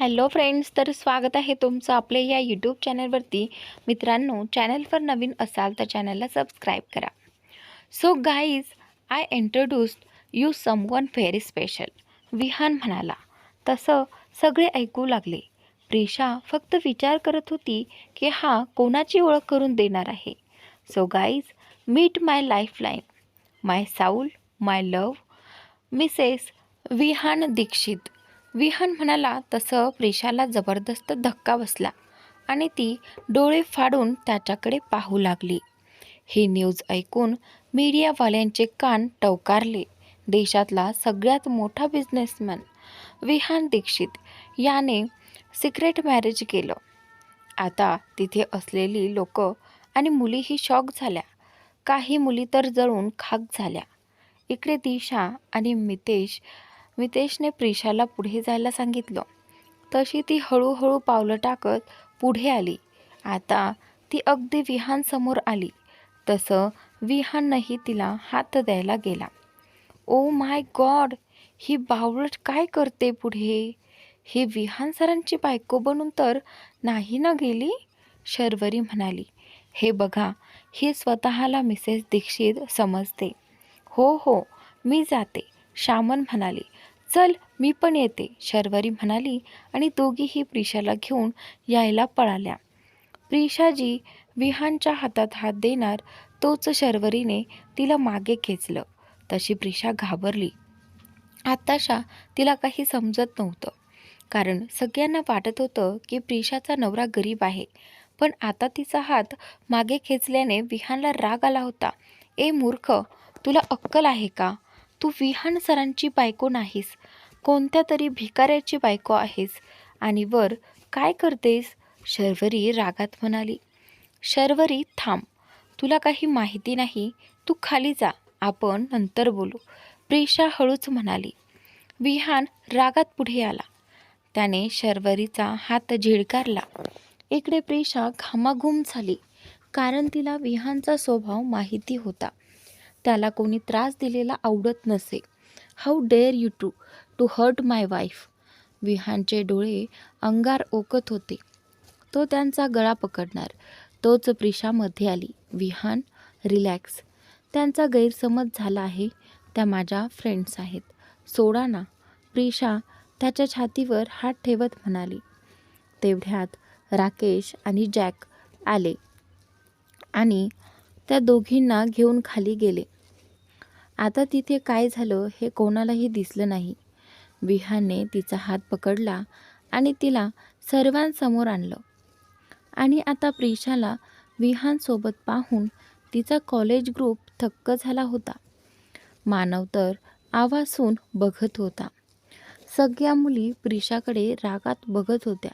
Hello friends तर स्वागत आहे तुमचं आपल्या या यूट्यूब चॅनलवरती. मित्रांनो चॅनलवर नवीन असाल तर चॅनलला सबस्क्राईब करा. So guys I introduced you some one very special Vihan म्हणाला. तसं सगळे ऐकू लागले. प्रिशा फक्त विचार करत होती की हा कोणाची ओळख करून देणार आहे. So guys meet my lifeline my soul my love Mrs Vihan Dixit. Vihan म्हणाला तसं प्रेशाला जबरदस्त धक्का बसला आणि ती डोळे फाडून त्याच्याकडे पाहू लागली. ही न्यूज ऐकून मीडियावाल्यांचे कान टवकारले. देशातला सगळ्यात मोठा बिझनेसमॅन विहान दीक्षित याने सिक्रेट मॅरेज केलं. आता तिथे असलेली लोक आणि मुलीही शॉक झाल्या. काही मुली तर जळून खाक झाल्या. इकडे दिशा आणि मितेश मितेशने प्रिशाला पुढे जायला सांगितलं. तशी ती हळूहळू पावलं टाकत पुढे आली. आता ती अगदी विहानसमोर आली. तसं विहानही तिला हात द्यायला गेला. Oh my God! ही बावळट काय करते पुढे? ही विहान सरांची बायको बनून तर नाही ना गेली? शर्वरी म्हणाली. हे बघा ही स्वतःला मिसेस दीक्षित समजते. हो हो मी जाते श्यामन म्हणाली. चल मी पण येते शर्वरी म्हणाली आणि दोघीही प्रिशाला घेऊन यायला पळाल्या. प्रिशाजी विहानच्या हातात हात देणार तोच शर्वरीने तिला मागे खेचलं. तशी प्रिशा घाबरली. आताशा तिला काही समजत नव्हतं. कारण सगळ्यांना वाटत होतं की प्रिशाचा नवरा गरीब आहे. पण आता तिचा हात मागे खेचल्याने विहानला राग आला होता. ए मूर्ख तुला अक्कल आहे का? तू विहान सरांची बायको नाहीस. कोणत्या तरी भिकाऱ्याची बायको आहेस. आणि वर काय करतेस? शर्वरी रागात म्हणाली. शर्वरी थांब. तुला काही माहिती नाही. तू खाली जा. आपण नंतर बोलू. प्रेषा हळूच म्हणाली. विहान रागात पुढे आला. त्याने शर्वरीचा हात झिडकारला इकडे प्रेषा घामाघूम झाली. कारण तिला विहानचा स्वभाव माहिती होता. त्याला कोणी त्रास दिलेला आवडत नसे. How dare you to to hurt my wife विहानचे डोळे अंगार ओकत होते. तो त्यांचा गळा पकडणार. तोच प्रिशामध्ये आली. विहान रिलॅक्स त्यांचा गैरसमज झाला आहे. त्या माझ्या फ्रेंड्स आहेत. सोडा ना. प्रिशा त्याच्या छातीवर हात ठेवत म्हणाली. तेवढ्यात राकेश आणि जॅक आले. आणि त्या दोघींना घेऊन खाली गेले. आता तिथे काय झालं हे कोणालाही दिसलं नाही. विहानने तिचा हात पकडला आणि तिला सर्वांसमोर आणलं. आणि आता प्रिशाला विहानसोबत पाहून तिचा कॉलेज ग्रुप थक्क झाला होता. मानव तर आवासून बघत होता. सगळ्या मुली प्रिशाकडे रागात बघत होत्या.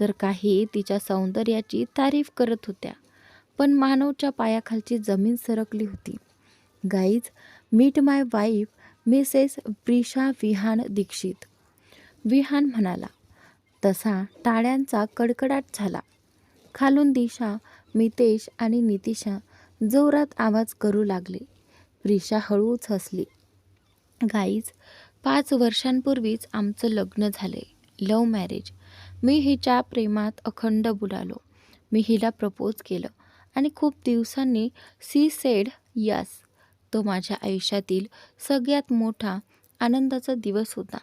तर काही तिच्या सौंदर्याची तारीफ करत होत्या. पण मानवच्या पायाखालची जमीन सरकली होती. Guys meet my wife Mrs Brisha Vihan Dixit. Vihan म्हणाला तसा टाळ्यांचा कडकडाट झाला. खालून दिशा मितेश आणि नितिशा जोरात आवाज करू लागले. प्रिशा हळूच हसली. गाईज पाच वर्षांपूर्वीच आमचं लग्न झाले लव मॅरेज. मी हिच्या प्रेमात अखंड बुडालो. मी हिला प्रपोज केलं. आणि खूप दिवसांनी सी सेड यस तो माझ्या आयुष्यातील सगळ्यात मोठा आनंदाचा दिवस होता.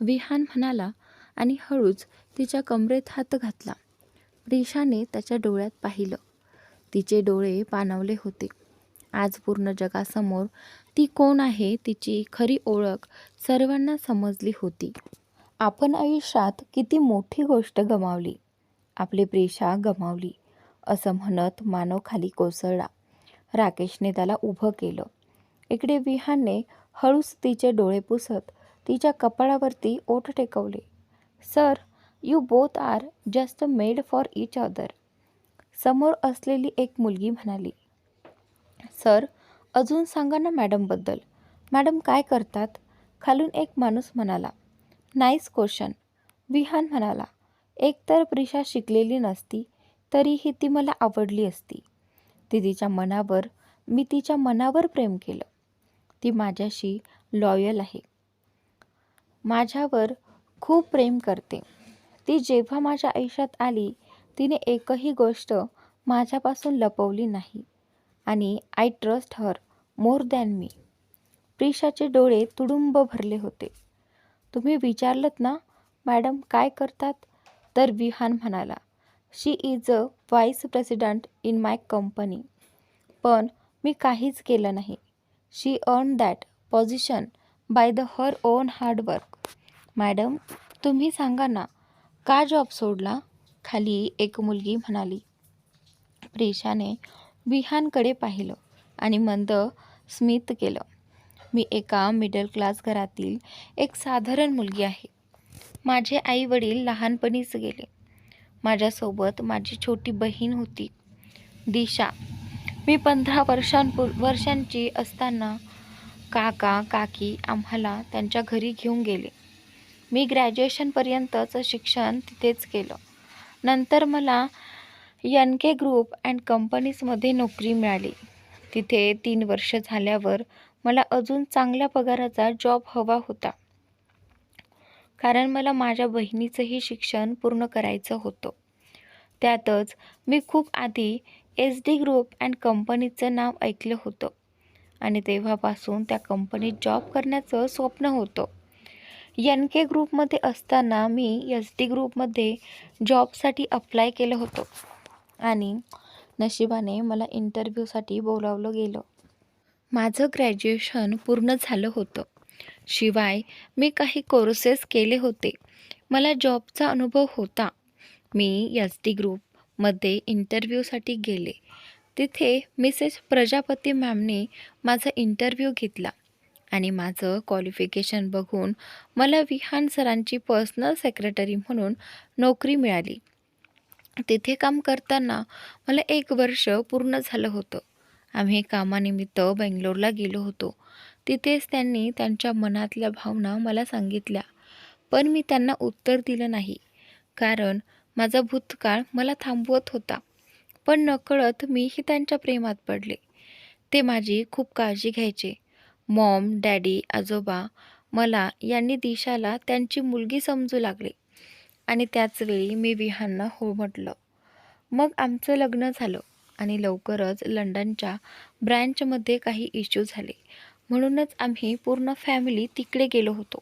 विहान म्हणाला आणि हळूच तिच्या कमरेत हात घातला. प्रिशाने त्याच्या डोळ्यात पाहिलं. तिचे डोळे पाणवले होते. आज पूर्ण जगासमोर ती कोण आहे तिची खरी ओळख सर्वांना समजली होती. आपण आयुष्यात किती मोठी गोष्ट गमावली. आपली प्रेषा गमावली. असं म्हणत मानव खाली कोसळला. राकेशने त्याला उभं केलं. इकडे विहानने हळूच तिचे डोळे पुसत तिच्या कपाळावरती ओठ टेकवले. Sir you both are just made for each other. समोर असलेली एक मुलगी म्हणाली सर अजून सांगा ना मॅडमबद्दल. मॅडम काय करतात? खालून एक माणूस म्हणाला नाईस क्वेश्चन विहान म्हणाला एकतर प्रिशा शिकलेली नसती तरीही ती मला आवडली असती. ती तिच्या मनावर मी तिच्या मनावर प्रेम केलं. ती माझ्याशी लॉयल आहे. माझ्यावर खूप प्रेम करते. ती जेव्हा माझ्या आयुष्यात आली तिने एकही गोष्ट माझ्यापासून लपवली नाही. आणि I trust her more than मी प्रिशाचे डोळे तुडुंब भरले होते. तुम्ही विचारलत ना मॅडम काय करतात? तर विहान म्हणाला she is a vice president in my company पण मी काहीच केलं नाही. She earn that position by the her own hard work madam तुम्ही सांगा ना का जॉब सोडला? खाली एक मुलगी म्हणाली. प्रेशाने विहानकडे पाहिलं आणि मंद स्मित केलं. मी एका मिडल क्लास घरातील एक साधारण मुलगी आहे. माझे आई वडील लहानपणीच गेले. माझ्यासोबत माझी छोटी बहीण होती दिशा. मी पंधरा वर्षांपूर वर्षांची असताना काका काकी आम्हाला त्यांच्या घरी घेऊन गेले. मी ग्रॅज्युएशनपर्यंतचं शिक्षण तिथेच केलं. नंतर मला यन के ग्रुप अँड कंपनीजमध्ये नोकरी मिळाली. तिथे तीन वर्ष झाल्यावर मला अजून चांगल्या पगाराचा जॉब हवा होता. कारण मला माझ्या बहिणीचंही शिक्षण पूर्ण करायचं होतं. त्यातच मी खूप आधी एस डी ग्रुप अँड कंपनीचं नाव ऐकलं होतं. आणि तेव्हापासून त्या कंपनीत जॉब करण्याचं स्वप्न होतं. यन के ग्रुपमध्ये असताना मी एस डी ग्रुपमध्ये जॉबसाठी अप्लाय केलं होतं. आणि नशिबाने मला इंटरव्ह्यूसाठी बोलावलं गेलं. माझं ग्रॅज्युएशन पूर्ण झालं होतं. शिवाय मी काही कोर्सेस केले होते. मला जॉबचा अनुभव होता. मी एस डी ग्रुपमध्ये इंटरव्ह्यूसाठी गेले. तिथे मिसेस प्रजापती मॅमने माझा इंटरव्ह्यू घेतला आणि माझं क्वालिफिकेशन बघून मला विहान सरांची पर्सनल सेक्रेटरी म्हणून नोकरी मिळाली. तिथे काम करताना मला एक वर्ष पूर्ण झालं होतं. आम्ही कामानिमित्त बेंगलोरला गेलो होतो. तिथेच त्यांनी त्यांच्या मनातल्या भावना मला सांगितल्या. पण मी त्यांना उत्तर दिलं नाही. कारण माझा भूतकाळ मला थांबवत होता. पण नकळत मीही त्यांच्या प्रेमात पडले. ते माझी खूप काळजी घ्यायचे. मॉम डॅडी आजोबा मला यांनी दिशाला त्यांची मुलगी समजू लागले. आणि त्याचवेळी मी विहांना हो म्हटलं मग आमचं लग्न झालं आणि लवकरच लंडनच्या ब्रँचमध्ये काही इश्यू झाले. म्हणूनच आम्ही पूर्ण फॅमिली तिकडे गेलो होतो.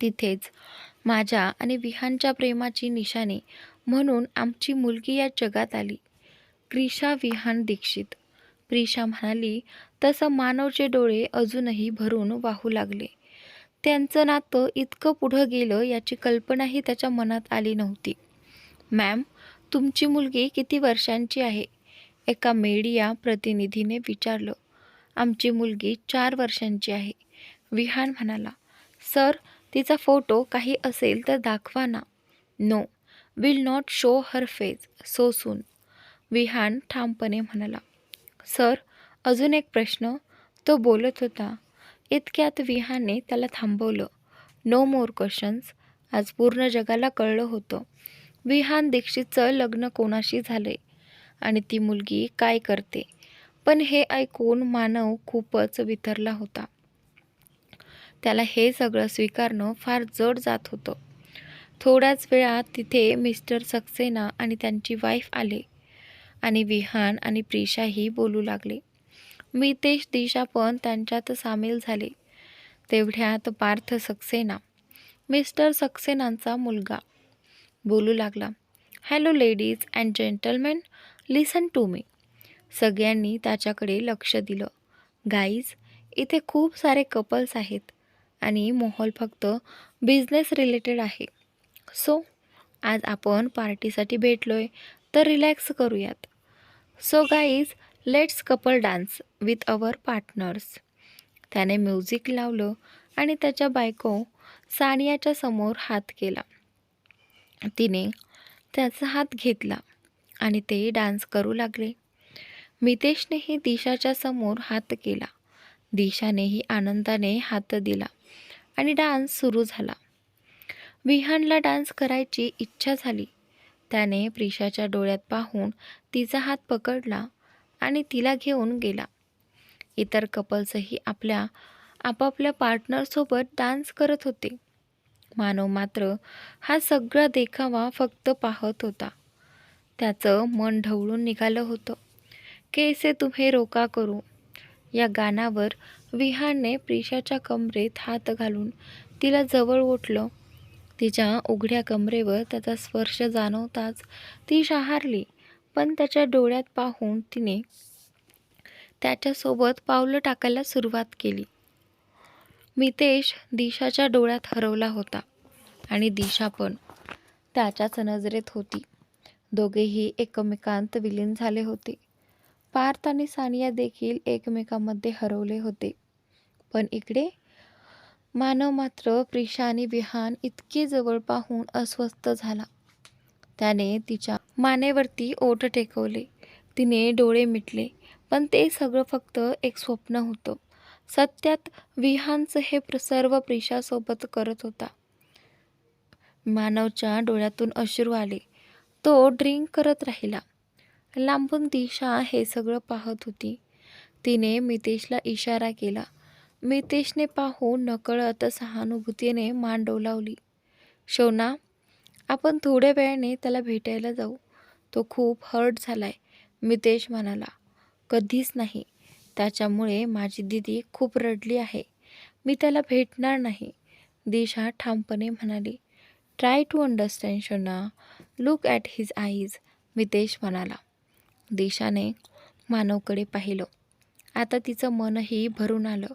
तिथेच माझ्या आणि विहानच्या प्रेमाची निशाणी म्हणून आमची मुलगी या जगात आली. क्रिशा विहान दीक्षित. प्रिशा म्हणाली तसं मानवचे डोळे अजूनही भरून वाहू लागले. त्यांचं नातं इतकं पुढं गेलं याची कल्पनाही त्याच्या मनात आली नव्हती. मॅम तुमची मुलगी किती वर्षांची आहे? एका मीडिया प्रतिनिधीने विचारलं. आमची मुलगी चार वर्षांची आहे. विहान म्हणाला सर तिचा फोटो काही असेल तर दाखवा ना. No will not show her face so soon. Vihan ठामपणे म्हणाला सर अजून एक प्रश्न. तो बोलत होता. इतक्यात विहानने त्याला थांबवलं. No more questions. आज पूर्ण जगाला कळलं होतं. विहान दीक्षितचं लग्न कोणाशी झालंय? आणि ती मुलगी काय करते? पण हे ऐकून मानव खूपच वितरला होता. त्याला हे सगळं स्वीकारणं फार जड जात होतं. थोड्याच वेळात तिथे मिस्टर सक्सेना आणि त्यांची वाईफ आले आणि विहान आणि प्रिशाही बोलू लागले. मितेश दिशा पण त्यांच्यात सामील झाले. तेवढ्यात पार्थ सक्सेना मिस्टर सक्सेनांचा मुलगा बोलू लागला. Hello ladies and gentleman listen to me सगळ्यांनी त्याच्याकडे लक्ष दिलं. गाईज इथे खूप सारे कपल्स आहेत आणि मोहोल फक्त बिझनेस रिलेटेड आहे. सो आज आपण पार्टीसाठी भेटलो आहे तर रिलॅक्स करूयात. So guys let's couple dance with our partners. त्याने म्युझिक लावलं आणि त्याच्या बायको सानियाच्या समोर हात केला. तिने त्याचा हात घेतला आणि ते डान्स करू लागले. मितेशनेही दिशाच्या समोर हात केला. दिशानेही आनंदाने हात दिला आणि डान्स सुरू झाला. विहानला डान्स करायची इच्छा झाली. त्याने प्रिशाच्या डोळ्यात पाहून तिचा हात पकडला आणि तिला घेऊन गेला. इतर कपल्सही आपल्या आपापल्या पार्टनरसोबत डान्स करत होते. मानव मात्र हा सगळा देखावा फक्त पाहत होता. त्याचं मन ढवळून निघालं होतं. कैसे तुम्हे रोका करू? या गाण्यावर विहानने प्रिशाच्या कमरेत हात घालून तिला जवळ ओठलं. तिच्या उघड्या कमरेवर त्याचा स्पर्श जाणवताच ती शहारली पण त्याच्या डोळ्यात पाहून तिने त्याच्यासोबत पावलं टाकायला सुरुवात केली. मितेश दिशाच्या डोळ्यात हरवला होता आणि दिशा पण त्याच्याच नजरेत होती. दोघेही एकमेकांत विलीन झाले होते. पार्थ आणि सानिया देखील एकमेकांमध्ये हरवले होते. पण इकडे मानव मात्र प्रिशा आणि विहान इतके जवळ पाहून अस्वस्थ झाला. त्याने तिच्या मानेवरती ओठ टेकवले. तिने डोळे मिटले. पण ते सगळं फक्त एक स्वप्न होतं. सत्यात विहानचं हे प्र- सर्व प्रिशासोबत करत होता. मानवच्या डोळ्यातून अश्रू आले. तो ड्रिंक करत राहिला. लांबून दिशा हे सगळं पाहत होती. तिने मितेशला इशारा केला. मितेशने पाहून नकळत सहानुभूतीने मान डोलावली शोना आपण थोड्या वेळाने त्याला भेटायला जाऊ. तो खूप हर्ट झालाय मितेश म्हणाला. कधीच नाही. त्याच्यामुळे माझी दिदी खूप रडली आहे. मी त्याला भेटणार नाही दिशा ठामपणे म्हणाली. Try to understand Shona. Look at his eyes Mitesh म्हणाला. दिशाने मानवकडे पाहिलं. आता तिचं मनही भरून आलं.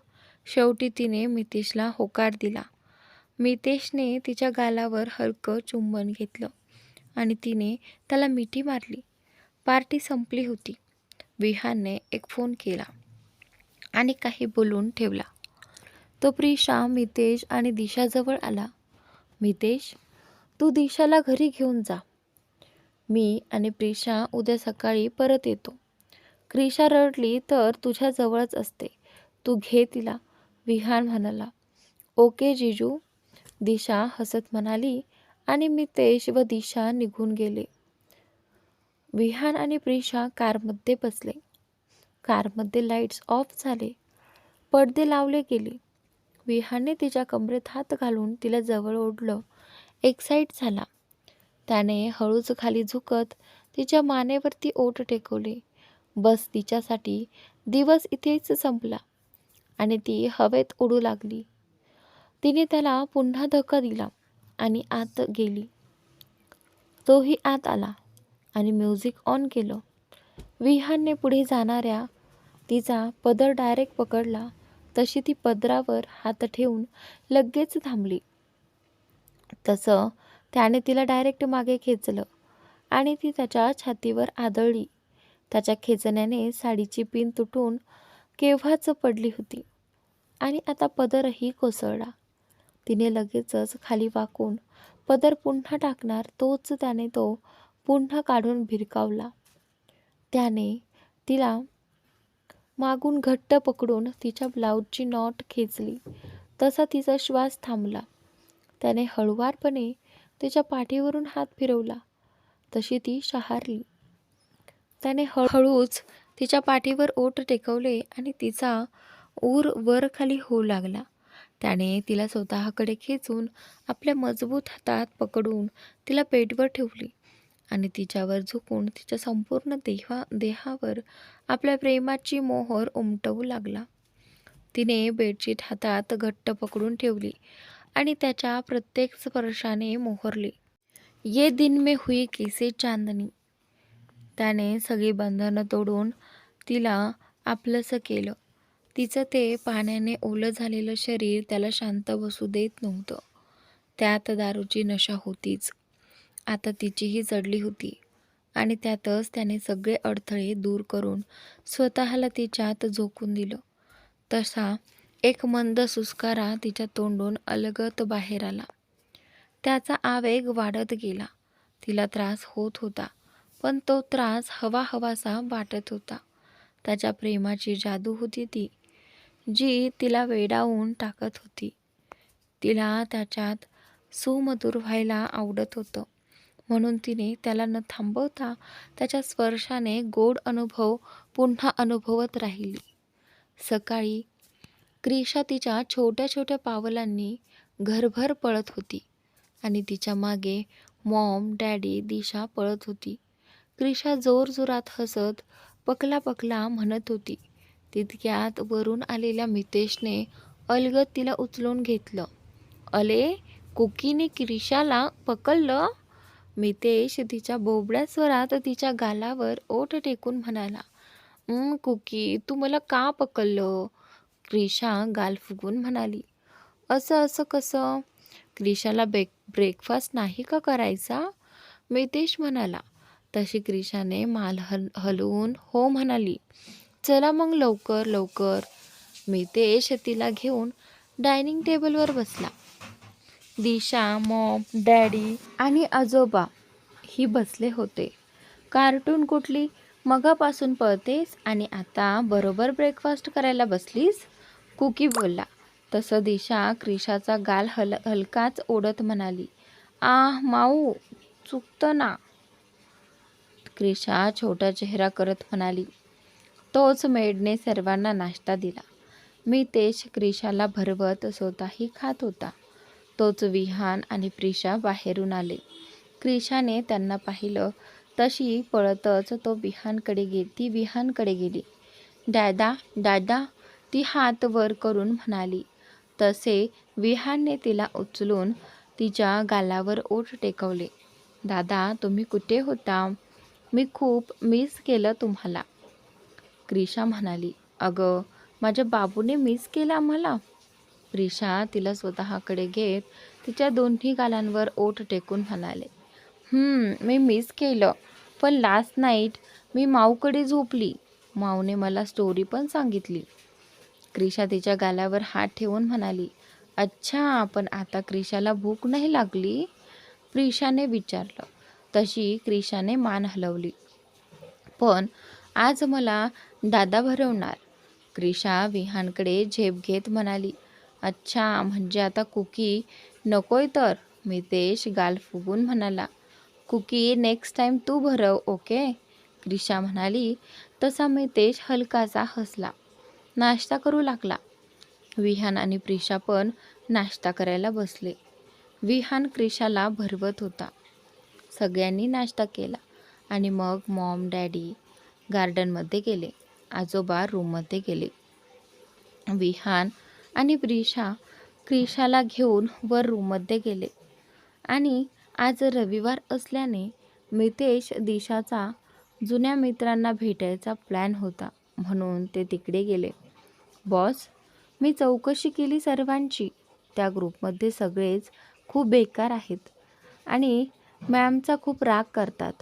शेवटी तिने मितेशला होकार दिला. मितेशने तिच्या गालावर हलकं चुंबन घेतलं आणि तिने त्याला मिठी मारली. पार्टी संपली होती. विहानने एक फोन केला आणि काही बोलून ठेवला. तो प्रिशा मितेश आणि दिशाजवळ आला. मितेश तू दिशाला घरी घेऊन जा. मी आणि प्रिशा उद्या सकाळी परत येतो. क्रिशा रडली तर तुझ्याजवळच असते. तू घे तिला विहान म्हणाला. ओके जिजू. दिशा हसत म्हणाली आणि मितेश व दिशा निघून गेले. विहान आणि प्रिशा कारमध्ये बसले. कारमध्ये लाईट्स ऑफ झाले. पडदे लावले गेले. विहानने तिच्या कमरेत हात घालून तिला जवळ ओढलं. एक्साईट झाला. त्याने हळूच खाली झुकत तिच्या मानेवरती ओठ टेकवले. बस तिच्यासाठी दिवस इथेच संपला आणि ती हवेत उडू लागली. तिने त्याला पुन्हा धक्का दिला आणि आत गेली. तोही आत आला आणि म्युझिक ऑन केलं. विहानने पुढे जाणाऱ्या तिचा पदर डायरेक्ट पकडला तशी ती पदरावर हात ठेवून लगेच थांबली. तसं त्याने तिला डायरेक्ट मागे खेचलं आणि ती त्याच्या छातीवर आदळली. त्याच्या खेचण्याने साडीची पिन तुटून केव्हाच पडली होती आणि आता पदरही कोसळला. तिने लगेचच खाली वाकून पदर पुन्हा टाकणार तोच त्याने तो पुन्हा काढून भिरकावला. त्याने तिला मागून घट्ट पकडून तिच्या ब्लाऊजची नॉट खेचली. तसा तिचा श्वास थांबला. त्याने हळुवारपणे तिच्या पाठीवरून हात फिरवला. तशी ती शहारली. त्याने हळूहळूच तिच्या पाठीवर ओट टेकवले आणि तिचा ऊर वर खाली होऊ लागला. त्याने तिला स्वतःकडे खेचून आपल्या मजबूत हातात पकडून तिला पेटवर ठेवली आणि तिच्यावर झुकून तिच्या संपूर्ण देहा देहावर आपल्या प्रेमाची मोहर उमटवू लागला. तिने बेडशीट हातात घट्ट पकडून ठेवली. आणि त्याच्या प्रत्येक स्पर्शाने मोहरले. ये दिन में हुई कैसे चांदनी? त्याने सगळी बंधनं तोडून तिला आपलंसं केलं. तिचं ते पाण्याने ओलं झालेलं शरीर त्याला शांत बसू देत नव्हतं. त्यात दारूची नशा होतीच. आता तिचीही चढली होती. आणि त्यातच त्याने सगळे अडथळे दूर करून स्वतःला तिच्यात झोकून दिलं. तसा एक मंद सुस्कारा तिच्या तोंडून अलगत बाहेर आला. त्याचा आवेग वाढत गेला. तिला त्रास होत होता पण तो त्रास हवा हवासा वाटत होता. त्याच्या प्रेमाची जादू होती ती जी तिला वेडावून टाकत होती. तिला त्याच्यात सुमधुर व्हायला आवडत होतं. म्हणून तिने त्याला न थांबवता त्याच्या स्पर्शाने गोड अनुभव पुन्हा अनुभवत राहिली. सकाळी क्रिशा तिच्या छोट्या छोट्या पावलांनी घरभर पळत होती आणि तिच्यामागे मॉम डॅडी दिशा पळत होती. क्रिशा जोरजोरात हसत पकला पकला म्हणत होती. तितक्यात वरून आलेल्या मितेशने अलगद तिला उचलून घेतलं. अले कुकीने क्रिशाला पकडलं? मितेश तिच्या बोबड्या स्वरात तिच्या गालावर ओठ टेकून म्हणाला. कुकी तू मला का पकडलं? क्रिशा गाल फुगून म्हणाली असं असं कसं? क्रिशाला ब्रेक ब्रेकफास्ट नाही का करायचा? मितेश म्हणाला तशी क्रिशाने माल हल हलवून हो म्हणाली चला मग लवकर लवकर. मितेश तिला घेऊन डायनिंग टेबलवर बसला. दिशा मॉम डॅडी आणि आजोबा ही बसले होते. कार्टून कुठली मगापासून पळतेस आणि आता बरोबर ब्रेकफास्ट करायला बसलीस? कुकी बोलला. तसं दिशा क्रिशाचा गाल हल हलकाच ओढत म्हणाली. आह माऊ चुकतं ना. क्रिशा छोटा चेहरा करत म्हणाली. तोच मेडने सर्वांना नाश्ता दिला. मी क्रिशाला भरवत स्वतःही खात होता. तोच विहान आणि प्रिशा बाहेरून आले. क्रिशाने त्यांना पाहिलं तशी पळतच तो विहानकडे गे ती विहानकडे गेली. दादा दादा ती हात वर करून म्हणाली. तसे विहानने तिला उचलून तिच्या गालावर ओठ टेकवले. दादा तुम्ही कुठे होता? मी खूप मिस केलं तुम्हाला. क्रिशा म्हणाली. अगं माझ्या बाबूने मिस केलं आम्हाला प्रिशा तिला स्वतःकडे घेत तिच्या दोन्ही गालांवर ओठ टेकून म्हणाले. मी मिस केलं पण लास्ट नाईट मी माऊकडे झोपली. माऊने मला स्टोरी पण सांगितली. क्रिशा तिच्या गालावर हात ठेवून म्हणाली अच्छा पण आता क्रिशाला भूक नाही लागली? प्रिशाने विचारलं. तशी क्रिशाने मान हलवली. पण आज मला दादा भरवणार. क्रिशा विहानकडे झेप घेत म्हणाली अच्छा म्हणजे आता कुकी नकोय तर? मितेश गाल फुगून म्हणाला कुकी नेक्स्ट टाईम तू भरव ओके क्रिशा म्हणाली तसा मितेश हलकासा हसला. नाश्ता करू लागला. विहान आणि प्रिशा पण नाश्ता करायला बसले. विहान क्रिशाला भरवत होता. सगळ्यांनी नाश्ता केला आणि मग मॉम डॅडी गार्डनमध्ये गेले. आजोबा रूममध्ये गेले. विहान आणि प्रिशा क्रिशाला घेऊन वर रूममध्ये गेले. आणि आज रविवार असल्याने मितेश दिशाचा जुन्या मित्रांना भेटायचा प्लॅन होता म्हणून ते तिकडे गेले. बॉस मी चौकशी केली सर्वांची. त्या ग्रुपमध्ये सगळेच खूप बेकार आहेत आणि मॅमचा खूप राग करतात.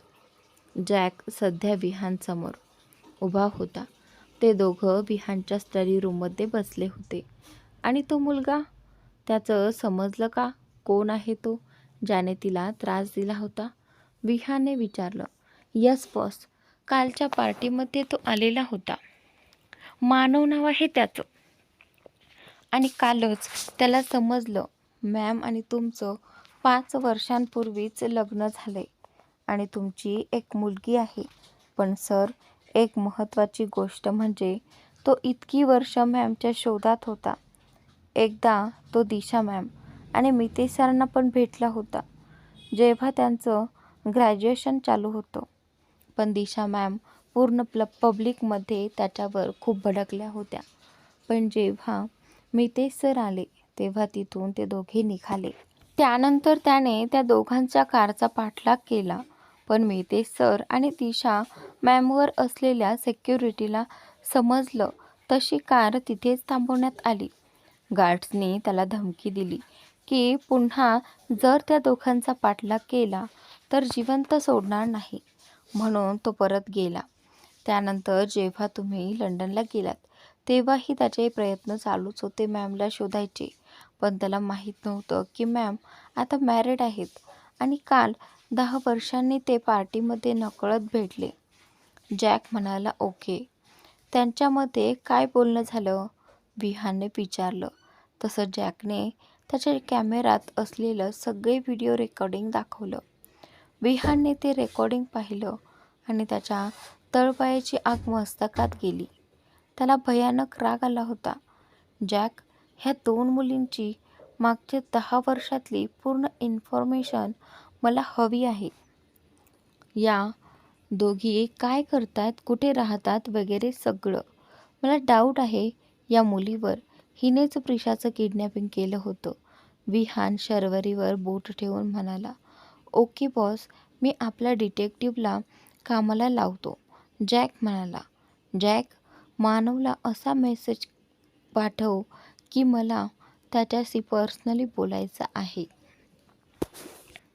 जॅक सध्या विहानसमोर उभा होता. ते दोघं विहानच्या स्टडी रूममध्ये बसले होते. आणि तो मुलगा? त्याचं समजलं का? कोण आहे तो? ज्याने तिला त्रास दिला होता? विहाने विचारलं यस बॉस कालच्या पार्टीमध्ये तो आलेला होता. मानव नाव आहे त्याचं. आणि कालच त्याला समजलं मॅम आणि तुमचं पाच वर्षांपूर्वीच लग्न झालं आहे आणि तुमची एक मुलगी आहे. पण सर एक महत्त्वाची गोष्ट म्हणजे तो इतकी वर्ष मॅमच्या शोधात होता. एकदा तो दिशा मॅम आणि मितेश सरांना पण भेटला होता. जेव्हा त्यांचं ग्रॅज्युएशन चालू होतं. पण दिशा मॅम पूर्ण प्ल पब्लिकमध्ये त्याच्यावर खूप भडकल्या होत्या. पण जेव्हा मितेश सर आले तेव्हा तिथून ते दोघे निघाले. त्यानंतर त्याने त्या दोघांच्या कारचा पाठलाग केला. पण मितेश सर आणि तिशा मॅमवर असलेल्या सेक्युरिटीला समजलं. तशी कार तिथेच थांबवण्यात आली. गार्ड्सनी त्याला धमकी दिली की पुन्हा जर त्या दोघांचा पाठलाग केला तर जिवंत सोडणार नाही. म्हणून तो परत गेला. त्यानंतर जेव्हा तुम्ही लंडनला गेलात तेव्हाही त्याचे प्रयत्न चालूच होते मॅमला शोधायचे. पण त्याला माहीत नव्हतं की मॅम आता मॅरिड आहेत आणि काल दहा वर्षांनी ते पार्टीमध्ये नकळत भेटले. जॅक म्हणाला ओके. त्यांच्यामध्ये काय बोलणं झालं? विहानने विचारलं. तसं जॅकने त्याच्या कॅमेरात असलेलं सगळे व्हिडिओ रेकॉर्डिंग दाखवलं. विहानने ते रेकॉर्डिंग पाहिलं आणि त्याच्या तळपायाची आग मस्तकात गेली. त्याला भयानक राग आला होता. जॅक ह्या दोन मुलींची मागच्या दहा वर्षातली पूर्ण इन्फॉर्मेशन मला हवी आहे. या दोघी काय करतात कुठे राहतात वगैरे सगळं. मला डाऊट आहे या मुलीवर. हिनेच प्रिशाचं किडनॅपिंग केलं होतं. विहान शर्वरीवर बोट ठेवून म्हणाला ओके बॉस मी आपल्या डिटेक्टिव्हला कामाला लावतो. जॅक म्हणाला जॅक मानवला असा मेसेज पाठव की मला त्याच्याशी पर्सनली बोलायचं आहे.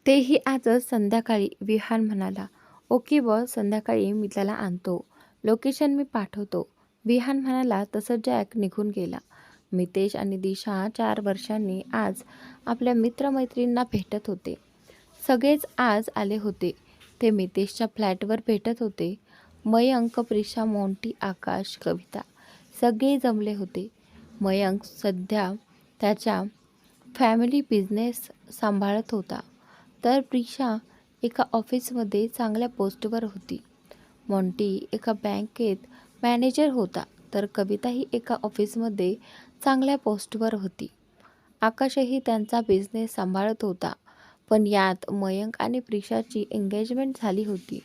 तेही आजच संध्याकाळी विहान म्हणाला ओके बॉस संध्याकाळी मी त्याला आणतो. लोकेशन मी पाठवतो. विहान म्हणाला तसं जॅक निघून गेला. मितेश आणि दिशा चार वर्षांनी आज आपल्या मित्रमैत्रिणींना भेटत होते. सगळेच आज आले होते. ते मितेशच्या फ्लॅटवर भेटत होते. मयंक प्रिशा मोंटी आकाश कविता सगळे जमले होते. मयंक सध्या त्याच्या फॅमिली बिझनेस सांभाळत होता. तर प्रिशा एका ऑफिसमध्ये चांगल्या पोस्टवर होती. मोंटी एका बँकेत मॅनेजर होता. तर कविताही एका ऑफिसमध्ये चांगल्या पोस्टवर होती. आकाशही त्यांचा बिझनेस सांभाळत होता. पण यात मयंक आणि प्रिशाची एंगेजमेंट झाली होती.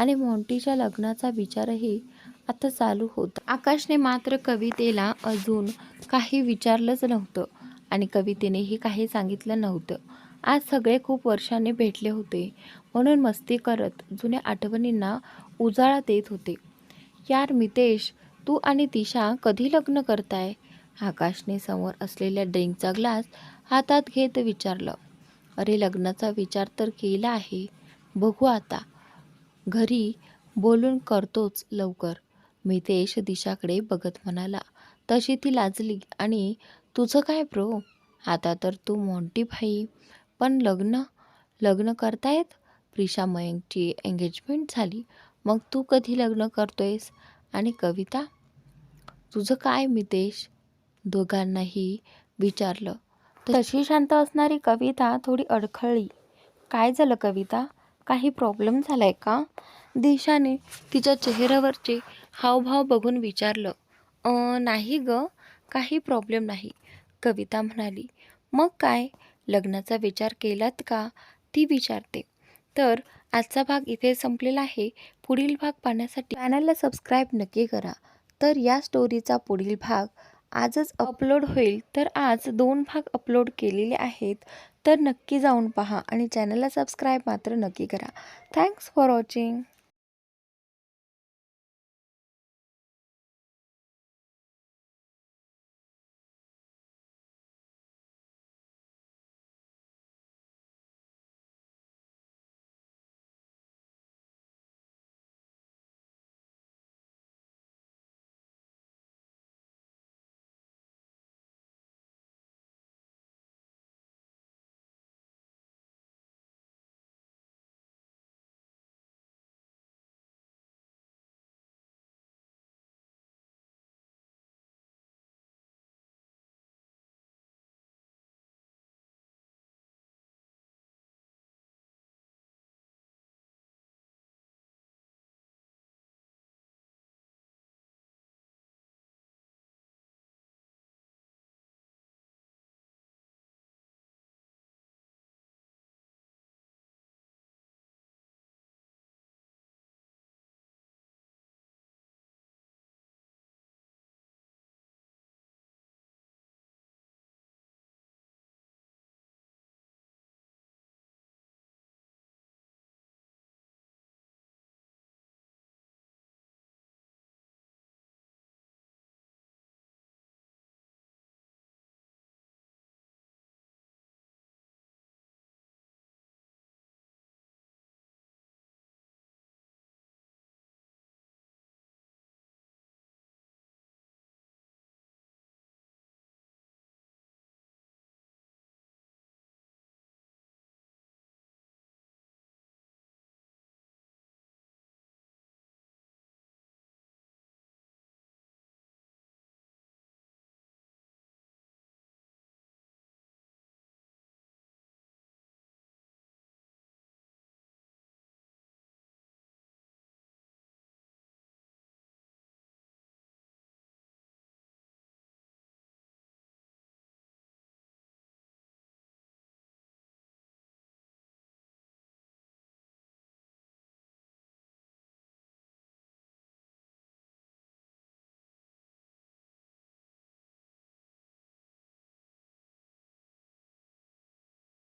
आणि मोंटीच्या लग्नाचा विचारही आता चालू होता. आकाशने मात्र कवितेला अजून काही विचारलंच नव्हतं आणि कवितेनेही काही सांगितलं नव्हतं. आज सगळे खूप वर्षांनी भेटले होते. म्हणून मस्ती करत जुन्या आठवणींना उजाळा देत होते. यार मितेश तू आणि दिशा कधी लग्न करताय? आकाशने समोर असलेल्या ड्रिंकचा ग्लास हातात घेत विचारलं. अरे लग्नाचा विचार तर केला आहे. बघू आता. घरी बोलून करतोच लवकर. मितेश दिशाकडे बघत म्हणाला तशी ती लाजली. आणि तुझं काय ब्रो? आता तर तू मोठी भाई. पण लग्न लग्न करतायत? प्रिशा मयंकची एंगेजमेंट झाली. मग तू कधी लग्न करतोयस? आणि कविता तुझं काय मितेश? दोघांनाही विचारलं. तशी शांत असणारी कविता थोडी अडखळली. काय झालं कविता? काही प्रॉब्लेम झाला आहे का? दिशाने तिच्या चेहऱ्यावरचे हावभाव बघून विचारलं. नाही ग काही प्रॉब्लेम नाही कविता म्हणाली. मग काय? लग्नाचा विचार केलात का? ती विचारते. तर आजचा भाग इथे संपलेला आहे. पुढील भाग पाहण्यासाठी चॅनलला सबस्क्राईब नक्की करा. तर या स्टोरीचा पुढील भाग आजच अपलोड होईल तर आज दोन भाग अपलोड केलेले आहेत तर नक्की जाऊन पहा आणि चॅनलला सबस्क्राईब मात्र नक्की करा. Thanks for watching